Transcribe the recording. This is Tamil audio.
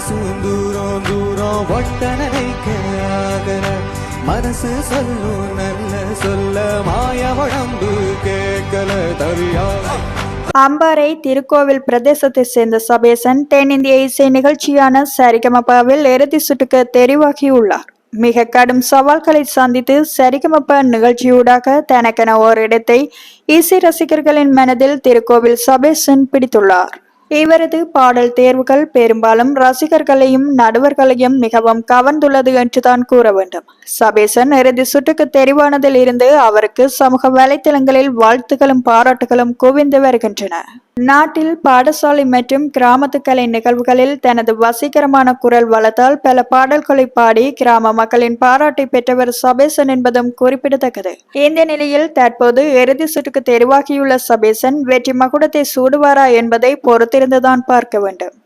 மனசும் தூரம் தூரம் ஒட்ட மனசு சொல்லும் நல்ல சொல்ல மாய உடம்பு கேட்கல தரியா அம்பாறை திருக்கோவில் பிரதேசத்தை சேர்ந்த சபேசன் தென்னிந்திய இசை நிகழ்ச்சியான சரிகமபாவில் இறுதி சுட்டுக்கு தெரிவாகியுள்ளார். மிக கடும் சவால்களை சந்தித்து சரிகமப்ப நிகழ்ச்சியூடாக தனக்கென ஓர் இடத்தை இசை ரசிகர்களின் மனதில் திருக்கோவில் சபேசன் பிடித்துள்ளார். இவரது பாடல் தேர்வுகள் பெரும்பாலும் ரசிகர்களையும் நடுவர்களையும் மிகவும் கவர்ந்துள்ளது என்றுதான் கூற வேண்டும். சபேசன் இறுதி சுற்றுக்கு தெரிவானதில் இருந்து அவருக்கு சமூக வலைத்தளங்களில் வாழ்த்துகளும் பாராட்டுகளும் குவிந்து வருகின்றன. நாட்டில் பாடசாலை மற்றும் கிராமத்து கலை நிகழ்வுகளில் தனது வசீகரமான குரல் வளத்தால் பல பாடல்களை பாடி கிராம மக்களின் பாராட்டை பெற்றவர் சபேசன் என்பதும் குறிப்பிடத்தக்கது. இந்த நிலையில் தற்போது இறுதி சுற்றுக்கு தெரிவாகியுள்ள சபேசன் வெற்றி மகுடத்தை சூடுவாரா என்பதை பொறுத்து பொறுத்திருந்துதான் பார்க்க வேண்டும்.